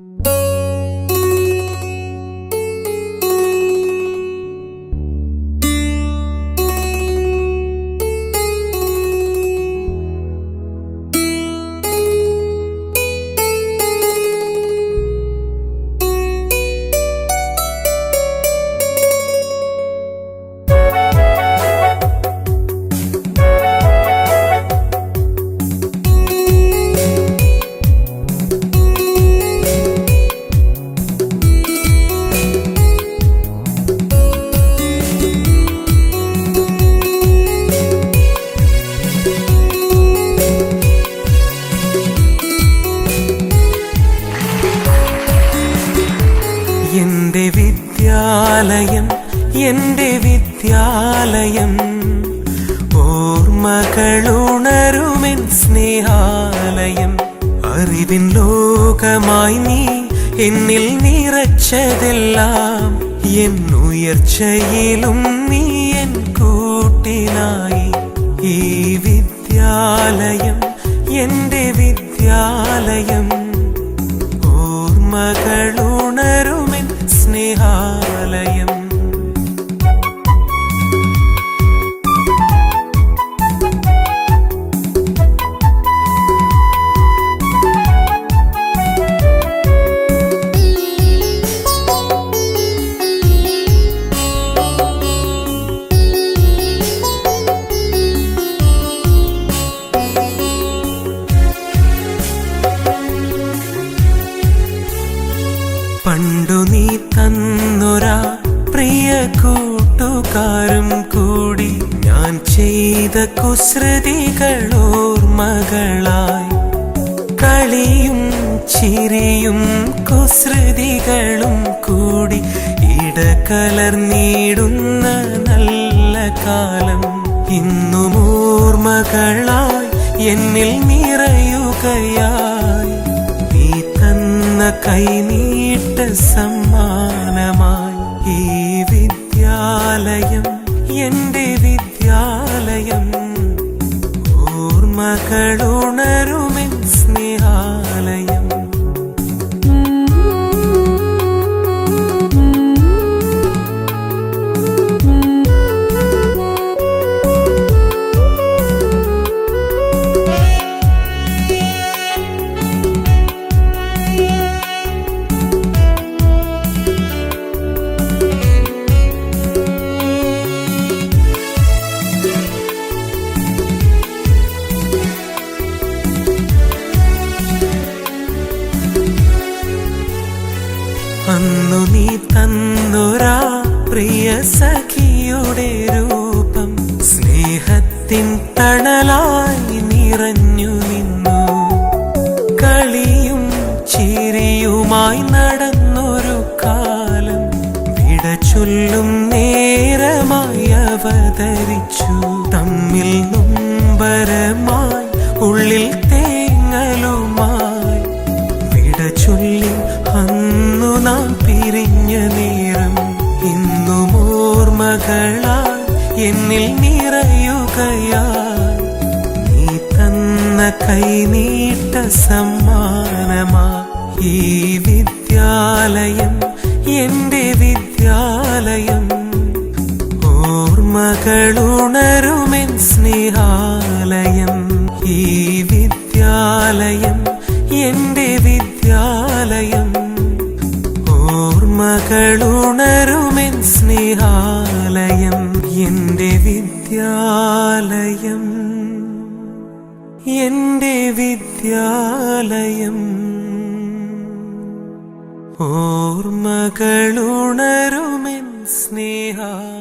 എന്റെ വിദ്യാലയം എന്റെ വിദ്യാലയം. ഓർമ്മകളുണരുമെൻ സ്നേഹാലയം. അറിവിൻ ലോകമായി നീ എന്നിൽ നിറച്ചതെല്ലാം. എൻ ഉയർച്ചയിലും നീ എൻ കൂട്ടിനായി. ഈ വിദ്യാലയം എന്റെ വിദ്യാലയം. ഓർമ്മകളുണരുമെൻ തന്നൊരാ പ്രിയ കൂട്ടുകാരും കൂടി ഞാൻ ചെയ്ത കുസൃതികൾ ഓർമ്മകളായി കളിയും ചിരിയും കുസൃതികളും കൂടി ഇടകലർന്നിടുന്ന നല്ല കാലം ഇന്നും ഓർമ്മകളായി എന്നിൽ നിറയുകയായി. നീ തന്ന കൈനീട്ട സമ്മാനമായി എന്റെ വിദ്യാലയം. ഓർമ്മകളുണരുമെൻ തന്നൊരാ പ്രിയ സഖിയുടെ രൂപം. സ്നേഹത്തിൻ തണലായി നിറഞ്ഞു നിന്നു. കളിയും ചിരിയുമായി നടന്നൊരു കാലം. വിട ചൊല്ലും നേരമായി അവതരിച്ചു. തമ്മിൽ നൊമ്പരമായി ഉള്ളിൽ ഓർമ്മകളാൽ എന്നിൽ നിറയുകയാ നീ തന്ന കൈനീട്ട സമ്മാനമാ. ഈ വിദ്യാലയം എന്റെ വിദ്യാലയം. ഓർമ്മകളുണരുമെൻ സ്നേഹാലയം. ഈ വിദ്യാലയം എന്റെ വിദ്യാലയം. ഓർമ്മകളുണരുമെൻ സ്നേഹാലയം എന്റെ വിദ്യാലയം. എന്റെ വിദ്യാലയം. ഓർമ്മകളുണരുമെൻ സ്നേഹാലയം